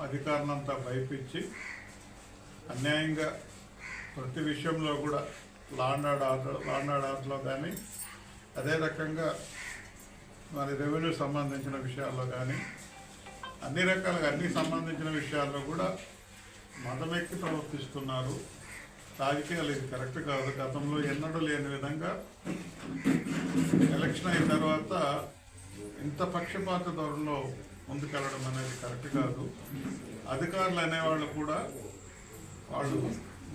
అధికారులంతా భయపించి అన్యాయంగా ప్రతి విషయంలో కూడా లాండ్ ఆర్డర్ ఆర్డర్ లాండ్ ఆర్డర్లో కానీ అదే రకంగా మరి రెవెన్యూ సంబంధించిన విషయాల్లో కానీ అన్ని రకాలుగా అన్ని సంబంధించిన విషయాల్లో కూడా మతమెక్కి ప్రవర్తిస్తున్నారు రాజకీయాలు ఇది కరెక్ట్ కాదు. గతంలో ఎన్నడూ లేని విధంగా ఎలక్షన్ అయిన తర్వాత ఇంత పక్షపాత ధోరణిలో ముందుకెళ్ళడం అనేది కరెక్ట్ కాదు. అధికారులు అనేవాళ్ళు కూడా వాళ్ళు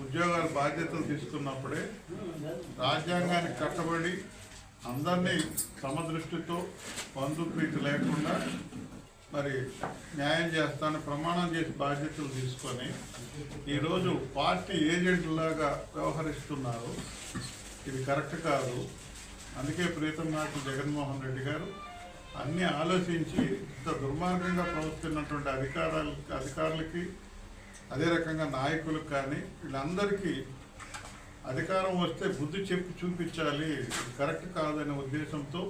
ఉద్యోగాల బాధ్యతలు తీసుకున్నప్పుడే రాజ్యాంగానికి కట్టబడి అందరినీ సమదృష్టితో బంధుప్రీతి లేకుండా మరి న్యాయం చేస్తాను ప్రమాణం చేసి బాధ్యతలు తీసుకొని ఈరోజు పార్టీ ఏజెంట్లాగా వ్యవహరిస్తున్నారు. ఇది కరెక్ట్ కాదు. అందుకే ప్రీతం నాయకులు జగన్మోహన్ రెడ్డి గారు అన్నీ ఆలోచించి ఇంత దుర్మార్గంగా ప్రవర్తిస్తున్నటువంటి అధికారాల అధికారులకి అదే రకంగా నాయకులకు కానీ వీళ్ళందరికీ అధికారం వస్తే బుద్ధి చెప్పి చూపించాలి కరెక్ట్ కాదనే ఉద్దేశంతో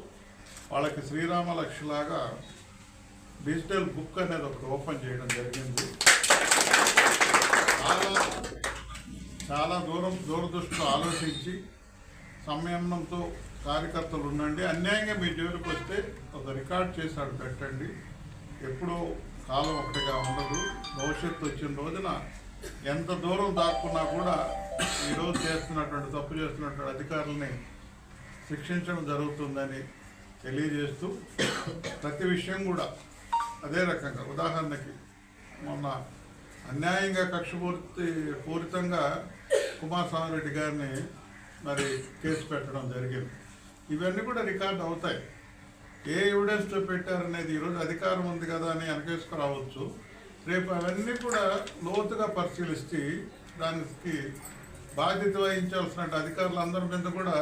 వాళ్ళకి శ్రీరామ లక్ష్యలాగా డిజిటల్ బుక్ అనేది ఒకటి ఓపెన్ చేయడం జరిగింది. చాలా చాలా దూరం దూరదృష్టితో ఆలోచించి సంయమనంతో కార్యకర్తలు ఉండండి. అన్యాయంగా మీ జోలికి వస్తే ఒక రికార్డ్ చేశాడు పెట్టండి. ఎప్పుడూ కాలం ఒకటిగా ఉండదు. భవిష్యత్తు వచ్చిన రోజున ఎంత దూరం దాక్కున్నా కూడా ఈరోజు చేస్తున్నటువంటి తప్పు చేస్తున్నటువంటి అధికారులని శిక్షించడం జరుగుతుందని తెలియజేస్తూ ప్రతి విషయం కూడా అదే రకంగా. ఉదాహరణకి మొన్న అన్యాయంగా కక్షపూర్తి పూరితంగా కుమార్ రెడ్డి గారిని మరి కేసు పెట్టడం జరిగింది. ఇవన్నీ కూడా రికార్డ్ అవుతాయి. ఏ ఎవిడెన్స్తో పెట్టారనేది ఈరోజు అధికారం ఉంది కదా అని వెనకేసుకురావచ్చు రేపు అవన్నీ కూడా లోతుగా పరిశీలిస్తే దానికి బాధ్యత వహించాల్సిన అధికారులందరి మీద కూడా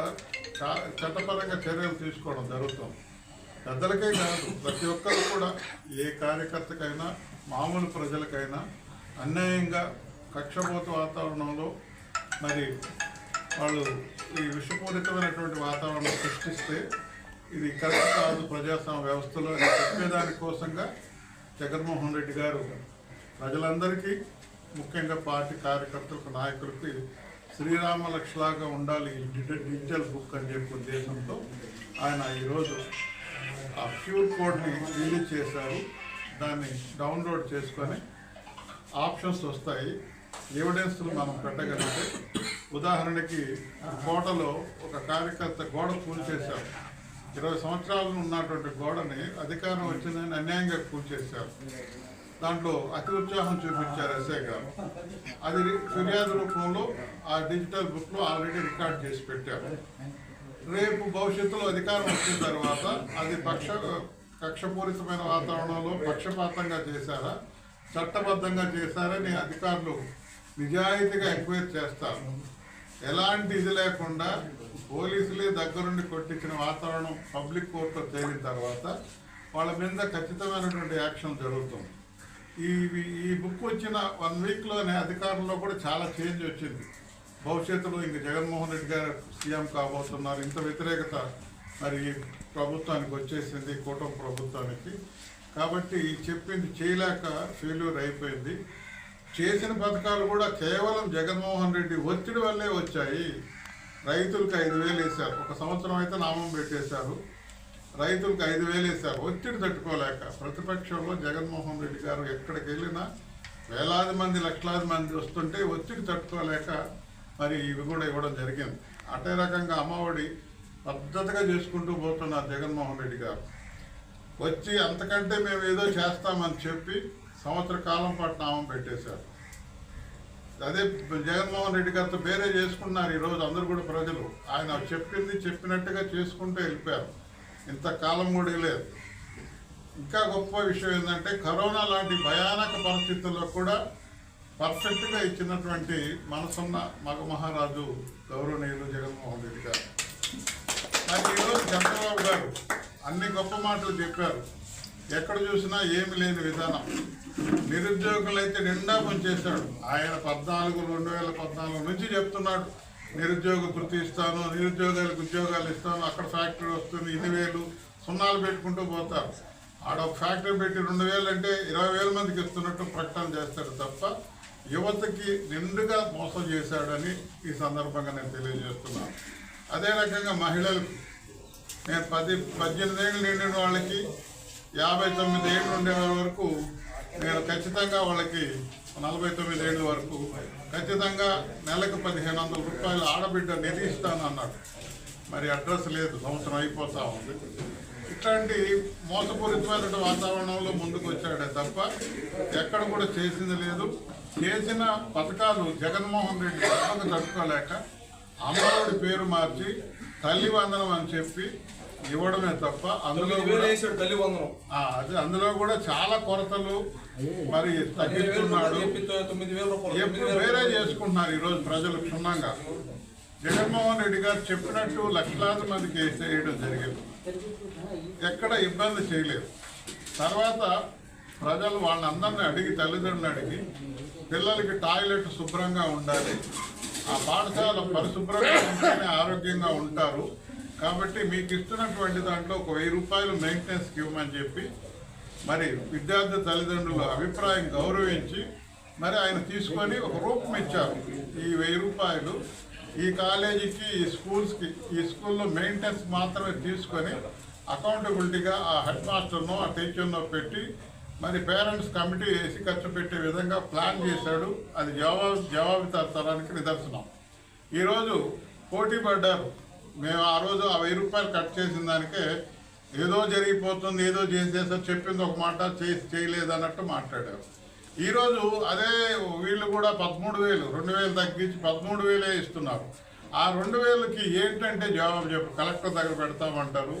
చట్టపరంగా చర్యలు తీసుకోవడం జరుగుతుంది. పెద్దలకే కాదు ప్రతి ఒక్కరు కూడా ఏ కార్యకర్తకైనా మామూలు ప్రజలకైనా అన్యాయంగా కక్షపోత వాతావరణంలో మరి వాళ్ళు ఈ విషపూరితమైనటువంటి వాతావరణం సృష్టిస్తే ఇది కరెక్ట్ కాదు ప్రజాస్వామ్య వ్యవస్థలో అని చెప్పేదాని కోసంగా జగన్మోహన్ రెడ్డి గారు ప్రజలందరికీ ముఖ్యంగా పార్టీ కార్యకర్తలకు నాయకులకి శ్రీరామ లక్ష్లాగా ఉండాలి డిజిటల్ బుక్ అని చెప్పి ఉద్దేశంతో ఆయన ఈరోజు ఆ క్యూర్ కోడ్ని రిలీజ్ చేశారు. దాన్ని డౌన్లోడ్ చేసుకొని ఆప్షన్స్ వస్తాయి. ఎవిడెన్స్లు మనం పెట్టగలిగితే ఉదాహరణకి కోటలో ఒక కార్యకర్త గోడ కూల్చేశారు ఇరవై సంవత్సరాలు ఉన్నటువంటి గోడని అధికారం వచ్చిందని అన్యాయంగా కూల్చేశారు దాంట్లో అతి ఉత్సాహం చూపించారు ఎస్ఐ గారు. అది ఫిర్యాదు రూపంలో ఆ డిజిటల్ బుక్లో ఆల్రెడీ రికార్డ్ చేసి పెట్టారు. రేపు భవిష్యత్తులో అధికారం వచ్చిన తర్వాత అది పక్ష కక్షపూరితమైన వాతావరణంలో పక్షపాతంగా చేశారా చట్టబద్ధంగా చేశారని అధికారులు నిజాయితీగా ఎంక్వైరీ చేస్తారు. ఎలాంటి ఇది లేకుండా పోలీసులే దగ్గరుండి కొట్టించిన వాతావరణం పబ్లిక్ కోర్టులో తేలిన తర్వాత వాళ్ళ మీద ఖచ్చితమైనటువంటి యాక్షన్ జరుగుతుంది. ఈ ఈ బుక్ వచ్చిన వన్ వీక్లోనే అధికారంలో కూడా చాలా చేంజ్ వచ్చింది. భవిష్యత్తులో ఇంక జగన్మోహన్ రెడ్డి గారు సీఎం కాబోతున్నారు. ఇంత వ్యతిరేకత మరి ప్రభుత్వానికి వచ్చేసింది కూటమి ప్రభుత్వానికి. కాబట్టి చెప్పింది చేయలేక ఫెయిల్యూర్ అయిపోయింది. చేసిన పథకాలు కూడా కేవలం జగన్మోహన్ రెడ్డి ఒత్తిడి వల్లే వచ్చాయి. రైతులకు ఐదు వేలు వేశారు. ఒక సంవత్సరం అయితే నామం పెట్టేశారు. రైతులకు ఐదు వేలు వేశారు. ఒత్తిడి తట్టుకోలేక ప్రతిపక్షంలో జగన్మోహన్ రెడ్డి గారు ఎక్కడికి వెళ్ళినా వేలాది మంది లక్షలాది మంది వస్తుంటే ఒత్తిడి తట్టుకోలేక మరి ఇవి కూడా ఇవ్వడం జరిగింది. అదే రకంగా అమ్మఒడి పద్ధతిగా చేసుకుంటూ పోతున్నారు జగన్మోహన్ రెడ్డి గారు. వచ్చి అంతకంటే మేము ఏదో చేస్తామని చెప్పి సంవత్సర కాలం పాటు నామం పెట్టేశారు. అదే జగన్మోహన్ రెడ్డి గారితో వేరే చేసుకున్నారు ఈరోజు అందరూ కూడా ప్రజలు. ఆయన చెప్పింది చెప్పినట్టుగా చేసుకుంటూ వెళ్ళిపోయారు. ఇంతకాలం కూడా లేదు. ఇంకా గొప్ప విషయం ఏంటంటే కరోనా లాంటి భయానక పరిస్థితుల్లో కూడా పర్ఫెక్ట్గా ఇచ్చినటువంటి మనసున్న మగ మహారాజు గౌరవనీయులు జగన్మోహన్ రెడ్డి గారు. నాకు ఈరోజు చంద్రబాబు గారు అన్ని గొప్ప మాటలు చెప్పారు. ఎక్కడ చూసినా ఏమి లేని విధానం. నిరుద్యోగులు అయితే నిండా పనిచేశాడు ఆయన పద్నాలుగు రెండు వేల పద్నాలుగు నుంచి చెప్తున్నాడు. నిరుద్యోగ వృత్తి ఇస్తాను నిరుద్యోగాలకు ఉద్యోగాలు ఇస్తాను అక్కడ ఫ్యాక్టరీ వస్తుంది ఇన్ని వేలు సున్నాలు పెట్టుకుంటూ పోతారు. ఆడ ఒక ఫ్యాక్టరీ పెట్టి రెండు వేలు అంటే ఇరవై వేల మందికి ఇస్తున్నట్టు ప్రకటన చేస్తాడు తప్ప యువతకి నిండుగా మోసం చేశాడని ఈ సందర్భంగా నేను తెలియజేస్తున్నాను. అదే రకంగా మహిళలకు నేను పది పద్దెనిమిది ఏళ్ళు నిండిన వాళ్ళకి యాభై తొమ్మిది ఏళ్ళు ఉండే వరకు నేను ఖచ్చితంగా వాళ్ళకి నలభై తొమ్మిది ఏళ్ళ వరకు ఖచ్చితంగా నెలకు పదిహేను వందల రూపాయలు ఆడబిడ్డ నిధి ఇస్తాను అన్నాడు. మరి అడ్రస్ లేదు సంవత్సరం అయిపోతా ఉంది. ఇట్లాంటి మోసపూరితమైన వాతావరణంలో ముందుకు వచ్చాడే తప్ప ఎక్కడ కూడా చేసింది లేదు. చేసిన పథకాలు జగన్మోహన్ రెడ్డి తప్పక తట్టుకోలేక అమ్మఒడి పేరు మార్చి తల్లి వందనం అని చెప్పి ఇవ్వడమే తప్ప అందులో వేసాడు తల్లి వందనం. అది అందులో కూడా చాలా కొరతలు మరి తగ్గిస్తున్నాడు. ఎప్పుడు వేరే. చేసుకుంటున్నారు ఈరోజు ప్రజలు క్షుణ్ణంగా? జగన్మోహన్ రెడ్డి గారు చెప్పినట్టు లక్షలాది మందికి వేసేయడం జరిగింది. ఎక్కడ ఇబ్బంది చేయలేదు. తర్వాత ప్రజలు వాళ్ళందరినీ అడిగి తల్లిదండ్రులు అడిగి పిల్లలకి టాయిలెట్ శుభ్రంగా ఉండాలి ఆ పాఠశాల పరిశుభ్రంగా ఉంటేనే ఆరోగ్యంగా ఉంటారు కాబట్టి మీకు ఇస్తున్నటువంటి దాంట్లో ఒక వెయ్యి రూపాయలు మెయింటెనెన్స్కి ఇవ్వమని చెప్పి మరి విద్యార్థి తల్లిదండ్రుల అభిప్రాయం గౌరవించి మరి ఆయన తీసుకొని ఒక రూపం ఇచ్చారు. ఈ వెయ్యి రూపాయలు ఈ కాలేజీకి ఈ స్కూల్స్కి ఈ స్కూల్లో మెయింటెనెన్స్ మాత్రమే తీసుకొని అకౌంటబిలిటీగా ఆ హెడ్ మాస్టర్నో ఆ టీచర్నో పెట్టి మరి పేరెంట్స్ కమిటీ వేసి ఖర్చు పెట్టే విధంగా ప్లాన్ చేశాడు. అది జవాబు జవాబుదారికి నిదర్శనం. ఈరోజు పోటీ పడ్డారు మేము ఆ రోజు ఆ వెయ్యి రూపాయలు కట్ చేసిన దానికే ఏదో జరిగిపోతుంది ఏదో చేసేసారు చెప్పింది ఒక మాట చేసి చేయలేదు అన్నట్టు మాట్లాడారు. ఈరోజు అదే వీళ్ళు కూడా పదమూడు వేలు రెండు వేలు తగ్గించి పదమూడు వేలే ఇస్తున్నారు. ఆ రెండు వేలకి ఏంటంటే జవాబు చెప్పు కలెక్టర్ దగ్గర పెడతామంటారు.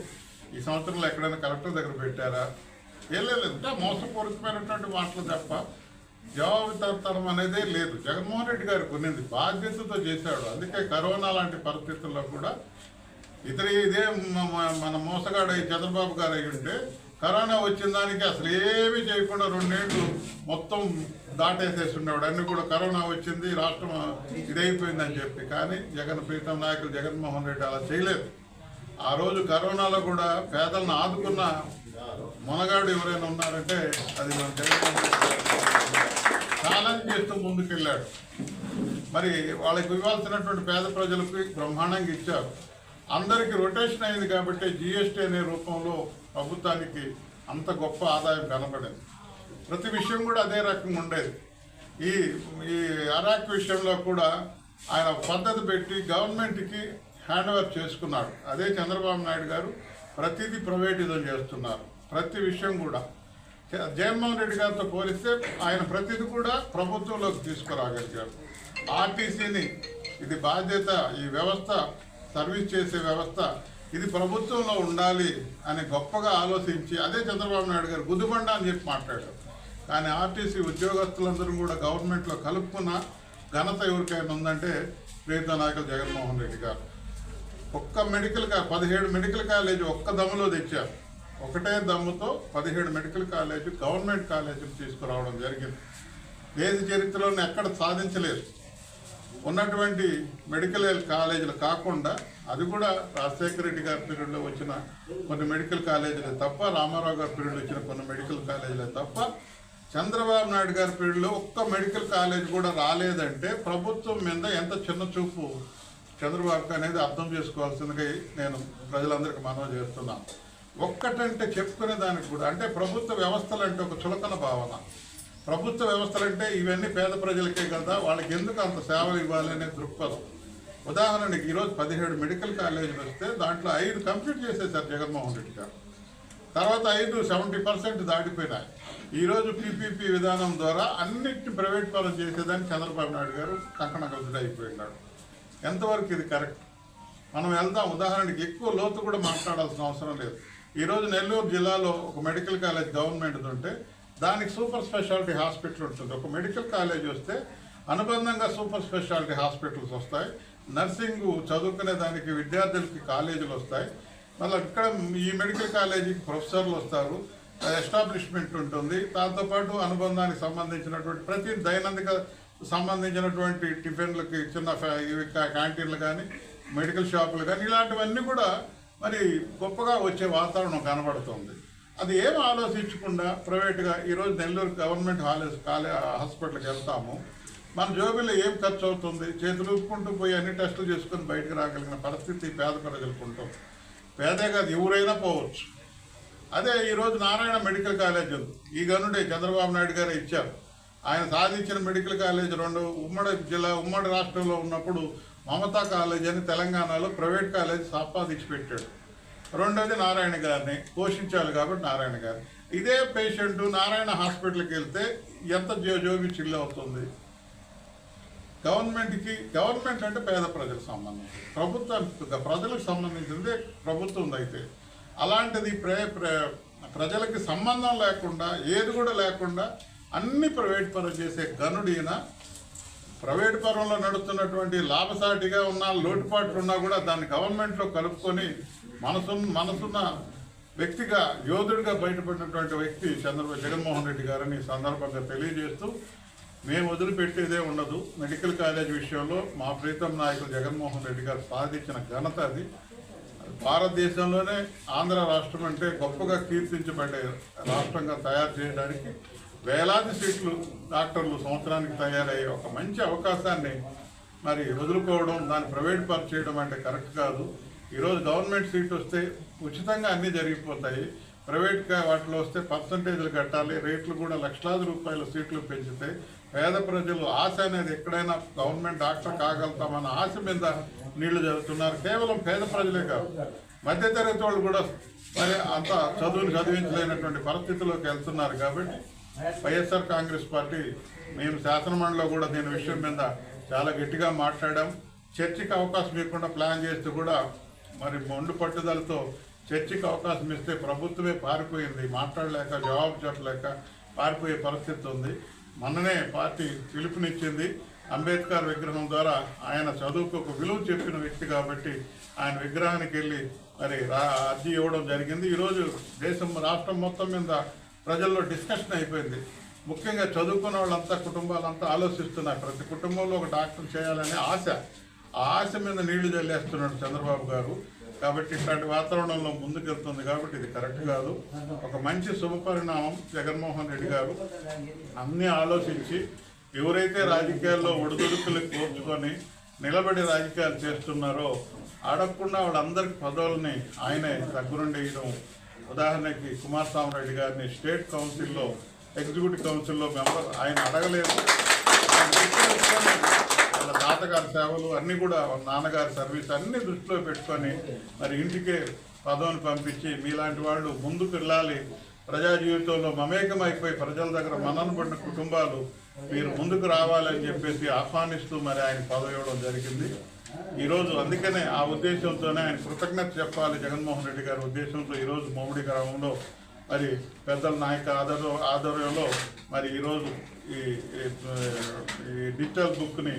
ఈ సంవత్సరంలో ఎక్కడైనా కలెక్టర్ దగ్గర పెట్టారా? వెళ్ళలేదు అంటే మోసపూరితమైనటువంటి మాటలు తప్ప. జవాబుదారితనం అనేది లేదు. జగన్మోహన్ రెడ్డి గారు కొన్నింది బాధ్యతతో చేశాడు. అందుకే కరోనా లాంటి పరిస్థితుల్లో కూడా ఇతర ఇదే మన మోసగాడు చంద్రబాబు గారు అయి ఉంటే కరోనా వచ్చిన దానికి అసలు ఏమీ చేయకుండా రెండేళ్ళు మొత్తం దాటేసేసి ఉండేవాడు అన్ని కూడా కరోనా వచ్చింది రాష్ట్రం ఇదైపోయిందని చెప్పి. కానీ జగన్ ప్రీతం నాయకులు జగన్మోహన్ రెడ్డి అలా చేయలేదు. ఆ రోజు కరోనాలో కూడా పేదలను ఆదుకున్న మొనగాడు ఎవరైనా ఉన్నారంటే అది మన జగన్మోహన్ ఛాలెంజ్ చేస్తూ ముందుకెళ్ళాడు. మరి వాళ్ళకి ఇవ్వాల్సినటువంటి పేద ప్రజలకు బ్రహ్మాండంగా ఇచ్చారు. అందరికీ రొటేషన్ అయింది కాబట్టి జిఎస్టీ అనే రూపంలో ప్రభుత్వానికి అంత గొప్ప ఆదాయం కనబడేది. ప్రతి విషయం కూడా అదే రకంగా ఉండేది. ఈ ఈ అరాక్ విషయంలో కూడా ఆయన పద్ధతి పెట్టి గవర్నమెంట్కి హ్యాండ్ ఓవర్ చేసుకున్నాడు. అదే చంద్రబాబు నాయుడు గారు ప్రతిదీ ప్రైవేటిజం చేస్తున్నారు. ప్రతి విషయం కూడా. జ- జగన్మోహన్ రెడ్డి గారితో పోలిస్తే ఆయన ప్రతిదీ కూడా ప్రభుత్వంలోకి తీసుకురాగలిగారు. ఆర్టీసీని ఇది బాధ్యత ఈ వ్యవస్థ సర్వీస్ చేసే వ్యవస్థ ఇది ప్రభుత్వంలో ఉండాలి అని గొప్పగా ఆలోచించి అదే చంద్రబాబు నాయుడు గారు గుద్దుబండ అని చెప్పి మాట్లాడారు. కానీ ఆర్టీసీ ఉద్యోగస్తులందరూ కూడా గవర్నమెంట్లో కలుపుకున్న ఘనత ఎవరికైనా ఉందంటే ప్రీత నాయకులు జగన్మోహన్ రెడ్డి గారు. ఒక్క మెడికల్ కా పదిహేడు మెడికల్ కాలేజ్ ఒక్క దమలో తెచ్చారు. ఒకటే దమ్ముతో పదిహేడు మెడికల్ కాలేజ్ గవర్నమెంట్ కాలేజీలు తీసుకురావడం జరిగింది. దేశ చరిత్రలోనే ఎక్కడ సాధించలేదు. ఉన్నటువంటి మెడికల్ కాలేజీలు కాకుండా అది కూడా రాజశేఖర రెడ్డి గారి పీరియడ్లో వచ్చిన కొన్ని మెడికల్ కాలేజీలే తప్ప రామారావు గారి పీరియడ్లో వచ్చిన కొన్ని మెడికల్ కాలేజీలే తప్ప చంద్రబాబు నాయుడు గారి పీరియడ్లో ఒక్క మెడికల్ కాలేజ్ కూడా రాలేదంటే ప్రభుత్వం మీద ఎంత చిన్న చూపు చంద్రబాబుకి అనేది అర్థం చేసుకోవాల్సిందిగా నేను ప్రజలందరికీ మనవి చేస్తున్నాను. ఒక్కటంటే చెప్పుకునే దానికి కూడా అంటే ప్రభుత్వ వ్యవస్థలు అంటే ఒక చులకన భావన. ప్రభుత్వ వ్యవస్థలు అంటే ఇవన్నీ పేద ప్రజలకే కదా వాళ్ళకి ఎందుకు అంత సేవలు ఇవ్వాలి అనే దృక్పథం. ఉదాహరణకి ఈరోజు పదిహేడు మెడికల్ కాలేజీలు వస్తే దాంట్లో ఐదు కంప్లీట్ చేసేసారు జగన్మోహన్ రెడ్డి గారు. తర్వాత ఐదు సెవెంటీ పర్సెంట్ దాటిపోయినాయి. ఈరోజు పీపీపీ విధానం ద్వారా అన్నిటిని ప్రైవేట్ పరం చేసేదానికి చంద్రబాబు నాయుడు గారు కంకణ కలుసుడు అయిపోయినాడు. ఎంతవరకు ఇది కరెక్ట్? మనం వెళ్దాం. ఉదాహరణకి ఎక్కువ లోతు కూడా మాట్లాడాల్సిన అవసరం లేదు. ఈరోజు నెల్లూరు జిల్లాలో ఒక మెడికల్ కాలేజ్ గవర్నమెంట్ ఉంటే దానికి సూపర్ స్పెషాలిటీ హాస్పిటల్ ఉంటుంది. ఒక మెడికల్ కాలేజ్ వస్తే అనుబంధంగా సూపర్ స్పెషాలిటీ హాస్పిటల్స్ వస్తాయి. నర్సింగ్ చదువుకునే దానికి విద్యార్థులకి కాలేజీలు వస్తాయి. మళ్ళీ ఇక్కడ ఈ మెడికల్ కాలేజీకి ప్రొఫెసర్లు వస్తారు. ఎస్టాబ్లిష్మెంట్ ఉంటుంది. దాంతోపాటు అనుబంధానికి సంబంధించినటువంటి ప్రతి దైనందిక సంబంధించినటువంటి టిఫిన్లకి చిన్న ఫ్యా- ఇవి క్యాంటీన్లు కానీ మెడికల్ షాపులు కానీ ఇలాంటివన్నీ కూడా మరి గొప్పగా వచ్చే వాతావరణం కనబడుతుంది. అది ఏం ఆలోచించకుండా ప్రైవేట్గా ఈరోజు నెల్లూరు గవర్నమెంట్ హాలేజ్ కాలే హాస్పిటల్కి వెళ్తాము. మన జోబీలో ఏం ఖర్చు అవుతుంది చేతులు ఊపుకుంటూ పోయి అన్ని టెస్టులు చేసుకొని బయటకు రాగలిగిన పరిస్థితి పేద ప్రజలకు ఉంటాం పేదే కాదు ఎవరైనా పోవచ్చు. అదే ఈరోజు నారాయణ మెడికల్ కాలేజ్ ఉంది. ఈ గనుడే చంద్రబాబు నాయుడు గారు ఇచ్చారు. ఆయన సాధించిన మెడికల్ కాలేజ్ రెండు ఉమ్మడి జిల్లా ఉమ్మడి రాష్ట్రంలో ఉన్నప్పుడు మమతా కాలేజ్ అని తెలంగాణలో ప్రైవేట్ కాలేజ్ సంపాదించి పెట్టాడు. రెండోది నారాయణ గారిని పోషించాలి కాబట్టి నారాయణ గారు. ఇదే పేషెంట్ నారాయణ హాస్పిటల్కి వెళ్తే ఎంత జో జోబి చిల్లు అవుతుంది? గవర్నమెంట్కి గవర్నమెంట్ అంటే పేద ప్రజలకు సంబంధించి ప్రభుత్వం ప్రజలకు సంబంధించింది ప్రభుత్వం అయితే. అలాంటిది ప్రే ప్ర- ప్రజలకి సంబంధం లేకుండా ఏది కూడా లేకుండా అన్ని ప్రైవేట్ పనులు చేసే గనుడీన ప్రైవేట్ పరంలో నడుస్తున్నటువంటి లాభసాటిగా ఉన్న లోటుపాట్లు ఉన్నా కూడా దాన్ని గవర్నమెంట్లో కలుపుకొని మనసు మనసున్న వ్యక్తిగా యోధుడిగా బయటపడినటువంటి వ్యక్తి చంద్రబాబు జగన్మోహన్ రెడ్డి గారని సందర్భంగా తెలియజేస్తూ మేము వదిలిపెట్టేదే ఉండదు. మెడికల్ కాలేజ్ విషయంలో మా ప్రీతం నాయకులు జగన్మోహన్ రెడ్డి గారు సాధించిన ఘనత అది. భారతదేశంలోనే ఆంధ్ర రాష్ట్రం అంటే గొప్పగా కీర్తించబడే రాష్ట్రంగా తయారు చేయడానికి వేలాది సీట్లు డాక్టర్లు సంవత్సరానికి తయారయ్యే ఒక మంచి అవకాశాన్ని మరి వదులుకోవడం దాన్ని ప్రైవేట్ పర్ చేయడం అంటే కరెక్ట్ కాదు. ఈరోజు గవర్నమెంట్ సీట్ వస్తే ఉచితంగా అన్నీ జరిగిపోతాయి. ప్రైవేట్గా వాటిలో వస్తే పర్సంటేజ్లు కట్టాలి రేట్లు కూడా లక్షలాది రూపాయల సీట్లు పెంచితే పేద ప్రజలు ఆశ అనేది ఎక్కడైనా గవర్నమెంట్ డాక్టర్ కాగలుగుతామన్న ఆశ మీద నీళ్ళు జరుగుతున్నారు. కేవలం పేద ప్రజలే కాదు. మధ్యతరగతి వాళ్ళు కూడా మరి అంత చదువుని చదివించలేనటువంటి పరిస్థితిలోకి వెళ్తున్నారు కాబట్టి వైఎస్ఆర్ కాంగ్రెస్ పార్టీ మేము శాసనమండలిలో కూడా దీని విషయం మీద చాలా గట్టిగా మాట్లాడాం. చర్చకి అవకాశం ఇవ్వకుండా ప్లాన్ చేస్తూ కూడా మరి మొండు పట్టుదలతో చర్చకి అవకాశం ఇస్తే ప్రభుత్వమే పారిపోయింది. మాట్లాడలేక జవాబు చెప్పలేక పారిపోయే పరిస్థితి ఉంది. మొన్ననే పార్టీ పిలుపునిచ్చింది. అంబేద్కర్ విగ్రహం ద్వారా ఆయన చదువుకు ఒక విలువ చెప్పిన వ్యక్తి కాబట్టి ఆయన విగ్రహానికి వెళ్ళి మరి రా అర్జీ ఇవ్వడం జరిగింది. ఈరోజు దేశం రాష్ట్రం మొత్తం మీద ప్రజల్లో డిస్కషన్ అయిపోయింది. ముఖ్యంగా చదువుకున్న వాళ్ళంతా కుటుంబాలంతా ఆలోచిస్తున్నారు. ప్రతి కుటుంబంలో ఒక డాక్టర్ చేయాలనే ఆశ. ఆ ఆశ మీద నీళ్ళు చల్లేస్తున్నాడు చంద్రబాబు గారు. కాబట్టి ఇట్లాంటి వాతావరణంలో ముందుకెళ్తుంది కాబట్టి ఇది కరెక్ట్ కాదు. ఒక మంచి శుభపరిణామం జగన్మోహన్ రెడ్డి గారు. అన్నీ ఆలోచించి ఎవరైతే రాజకీయాల్లో ఒడిదుడుకులు కోర్చుకొని నిలబడి రాజకీయాలు చేస్తున్నారో అడగకుండా వాళ్ళందరికీ పదవుల్ని ఆయనే దగ్గరుండి వేయడం ఉదాహరణకి కుమారస్వామి రెడ్డి గారిని స్టేట్ కౌన్సిల్లో ఎగ్జిక్యూటివ్ కౌన్సిల్లో మెంబర్ ఆయన అడగలేదు. వాళ్ళ తాతగారి సేవలు అన్నీ కూడా వాళ్ళ నాన్నగారి సర్వీస్ అన్ని దృష్టిలో పెట్టుకొని మరి ఇంటికే పదవిని పంపించి మీలాంటి వాళ్ళు ముందుకు వెళ్ళాలి. ప్రజా జీవితంలో మమేకమైపోయి ప్రజల దగ్గర మనను పడిన కుటుంబాలు మీరు ముందుకు రావాలని చెప్పేసి ఆహ్వానిస్తూ మరి ఆయన పదవి ఇవ్వడం జరిగింది. ఈరోజు అందుకనే ఆ ఉద్దేశంతోనే ఆయన కృతజ్ఞత చెప్పాలి జగన్మోహన్ రెడ్డి గారి ఉద్దేశంతో ఈరోజు మోమిడి గ్రామంలో మరి పెద్దల నాయక ఆధ్వర్య ఆధ్వర్యంలో మరి ఈరోజు ఈ ఈ- డిజిటల్ బుక్ని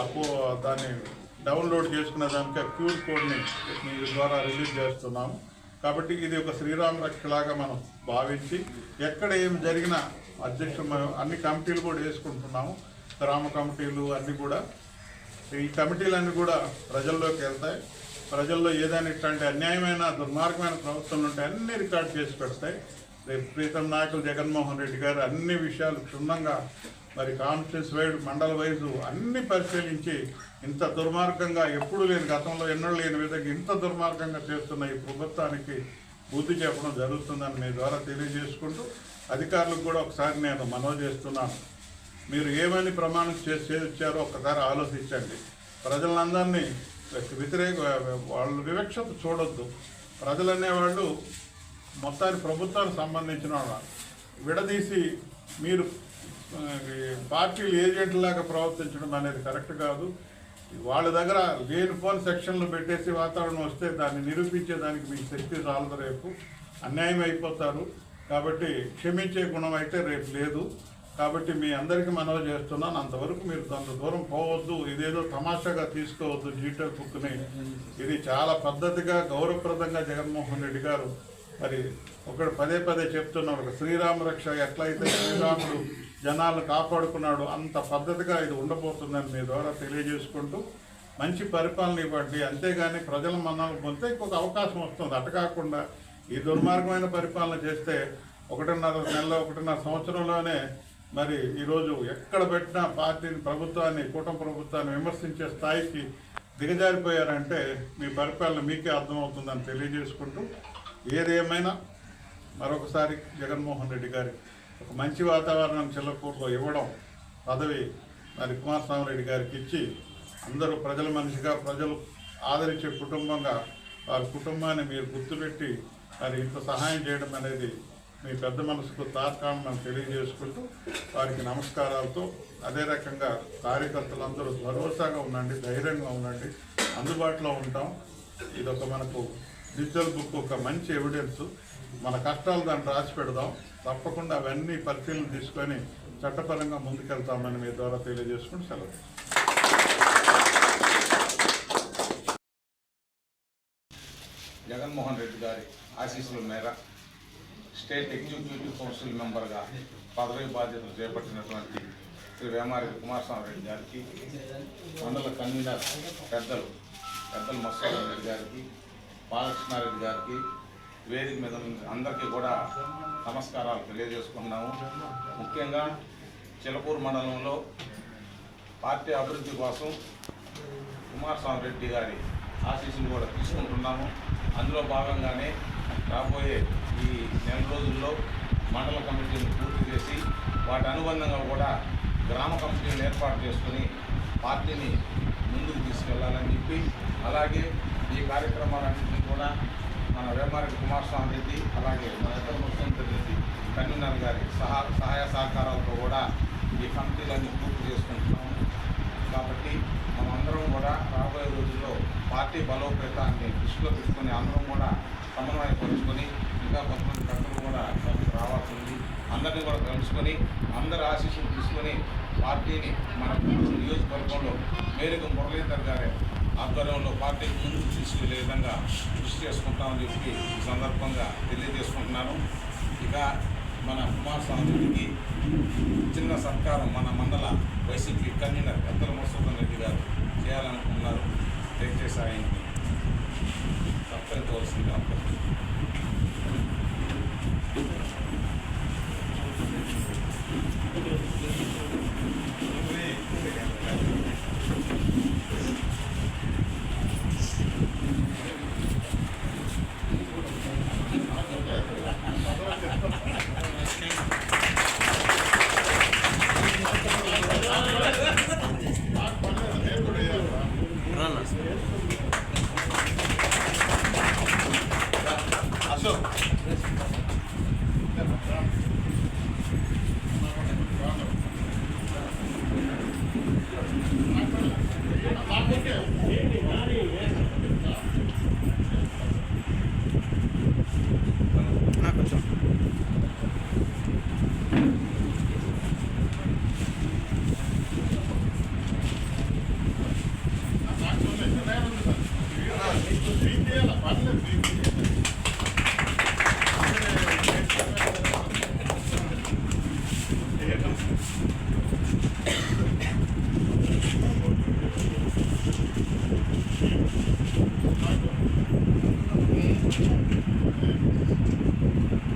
అపో దాన్ని డౌన్లోడ్ చేసుకునే దానికి క్యూర్ కోడ్ని మీ ద్వారా రిలీజ్ చేస్తున్నాము. కాబట్టి ఇది ఒక శ్రీరామ రక్షలాగా మనం భావించి ఎక్కడ ఏం జరిగినా అధ్యక్షులు మనం అన్ని కమిటీలు కూడా వేసుకుంటున్నాము. గ్రామ కమిటీలు అన్నీ కూడా ఈ కమిటీలన్నీ కూడా ప్రజల్లోకి వెళ్తాయి. ప్రజల్లో ఏదైనా ఇట్లాంటి అన్యాయమైన దుర్మార్గమైన ప్రవర్తనలు ఉంటే అన్ని రికార్డ్ చేసి పెడతాయి. రేపు ప్రీతం నాయకులు జగన్మోహన్ రెడ్డి గారు అన్ని విషయాలు క్షుణ్ణంగా మరి కాన్ఫరెన్స్ వైడ్ మండల వైజు అన్ని పరిశీలించి ఇంత దుర్మార్గంగా ఎప్పుడు లేని గతంలో ఎన్నో లేని విధంగా ఇంత దుర్మార్గంగా చేస్తున్న ఈ ప్రభుత్వానికి బుద్ధి చెప్పడం జరుగుతుందని మీ ద్వారా తెలియజేసుకుంటూ అధికారులకు కూడా ఒకసారి నేను మనవి చేస్తున్నాను. మీరు ఏమని ప్రమాణం చేసి చేర్చారో ఒక్కసారి ఆలోచించండి. ప్రజలందరినీ వ్యతిరేక వాళ్ళు వివక్షత చూడొద్దు. ప్రజలు అనేవాళ్ళు మొత్తానికి ప్రభుత్వానికి సంబంధించిన వాళ్ళు. విడదీసి మీరు పార్టీలు ఏజెంట్లాగా ప్రవర్తించడం అనేది కరెక్ట్ కాదు. వాళ్ళ దగ్గర లేనిపోని సెక్షన్లు పెట్టేసి వాతావరణం వస్తే దాన్ని నిరూపించేదానికి మీకు శక్తి చాలదు రేపు. అన్యాయం అయిపోతారు. కాబట్టి క్షమించే గుణం అయితే రేపు లేదు. కాబట్టి మీ అందరికీ మనవి చేస్తున్నాను. అంతవరకు మీరు అంత దూరం పోవద్దు. ఇదేదో తమాషాగా తీసుకోవద్దు డిజిటల్ బుక్ని. ఇది చాలా పద్ధతిగా గౌరవప్రదంగా జగన్మోహన్ రెడ్డి గారు మరి ఒకడు పదే పదే చెప్తున్నాడు శ్రీరామ రక్ష ఎట్లయితే శ్రీరాముడు జనాలను కాపాడుకున్నాడు అంత పద్ధతిగా ఇది ఉండబోతుందని మీ ద్వారా తెలియజేసుకుంటూ మంచి పరిపాలన ఇవ్వండి. అంతేగాని ప్రజల మన్నాలు పొందితే ఇంకొక అవకాశం వస్తుంది. అట కాకుండా ఈ దుర్మార్గమైన పరిపాలన చేస్తే ఒకటిన్నర నెలలో ఒకటిన్నర సంవత్సరంలోనే మరి ఈరోజు ఎక్కడ పెట్టినా పార్టీని ప్రభుత్వాన్ని కూటమి ప్రభుత్వాన్ని విమర్శించే స్థాయికి దిగజారిపోయారంటే మీ పరిపాలన మీకే అర్థమవుతుందని తెలియజేసుకుంటూ ఏదేమైనా మరొకసారి జగన్మోహన్ రెడ్డి గారి ఒక మంచి వాతావరణం చిల్లకూరులో ఇవ్వడం పదవి మరి కుమారస్వామి రెడ్డి గారికి ఇచ్చి అందరూ ప్రజల మనిషిగా ప్రజలు ఆదరించే కుటుంబంగా వారి కుటుంబాన్ని మీరు గుర్తుపెట్టి మరి ఇంత సహాయం చేయడం అనేది మీ పెద్ద మనసుకు తాత్కాలం తెలియజేసుకుంటూ వారికి నమస్కారాలతో అదే రకంగా కార్యకర్తలందరూ భరోసాగా ఉండండి ధైర్యంగా ఉండండి అందుబాటులో ఉంటాం. ఇదొక మనకు డిజిటల్ బుక్ ఒక మంచి ఎవిడెన్స్ మన కష్టాలు దాన్ని రాసి పెడదాం. తప్పకుండా అవన్నీ పరిశీలన తీసుకొని చట్టపరంగా ముందుకెళ్తామని మీ ద్వారా తెలియజేసుకుని సెలవు. జగన్మోహన్ రెడ్డి గారి ఆశీస్సుల మేర స్టేట్ ఎగ్జిక్యూటివ్ కౌన్సిల్ మెంబర్గా పదవి బాధ్యతలు చేపట్టినటువంటి శ్రీ వేమారి కుమారస్వామి రెడ్డి గారికి మండల కన్వీనర్ పెద్దలు పెద్దలు మత్స్వామి రెడ్డి గారికి బాలకృష్ణారెడ్డి గారికి వేదిక మీద అందరికీ కూడా నమస్కారాలు తెలియజేసుకుంటున్నాము. ముఖ్యంగా చిలకూరు మండలంలో పార్టీ అభివృద్ధి కోసం కుమారస్వామి రెడ్డి గారి ఆశీస్సులు కూడా తీసుకుంటున్నాము. అందులో భాగంగానే రాబోయే ఈ నెల రోజుల్లో మండల కమిటీని పూర్తి చేసి వాటి అనుబంధంగా కూడా గ్రామ కమిటీని ఏర్పాటు చేసుకుని పార్టీని ముందుకు తీసుకెళ్ళాలని చెప్పి అలాగే ఈ కార్యక్రమాలన్నింటినీ కూడా మన వేమారెడ్డి కుమారస్వామి రెడ్డి అలాగే మన ఇతర ముఖ్యమంత్రి రెడ్డి కన్వీనర్ గారి సహా సహాయ సహకారాలతో కూడా ఈ కమిటీలన్నీ పూర్తి చేసుకుంటున్నాము. కాబట్టి మనమందరం కూడా రాబోయే రోజుల్లో పార్టీ బలోపేతాన్ని దృష్టిలో తీసుకొని అందరం కూడా సమన్వయపరుచుకొని ఇంకా కొంతమంది పెద్దలు కూడా రావాల్సింది. అందరినీ కూడా కలుసుకొని అందరి ఆశీస్సులు తీసుకొని పార్టీని మన గుంటూరు నియోజకవర్గంలో మేరకు మురళీధర్ గారి ఆధ్వర్యంలో పార్టీకి ముందుకు తీసుకెళ్ళే విధంగా కృషి చేసుకుంటామని చెప్పి ఈ సందర్భంగా తెలియజేసుకుంటున్నాను. ఇక మన కుమార్ స్వామికి చిన్న సత్కారం మన మండల వైసీపీ కన్వీనర్ పెద్దల మసూదన్ రెడ్డి గారు చేయాలనుకున్నారు. దయచేసి ఆయనకి సత్కరించవలసిందిగా అభ్యర్థిస్తున్నాను. అశోక్ どうぞ。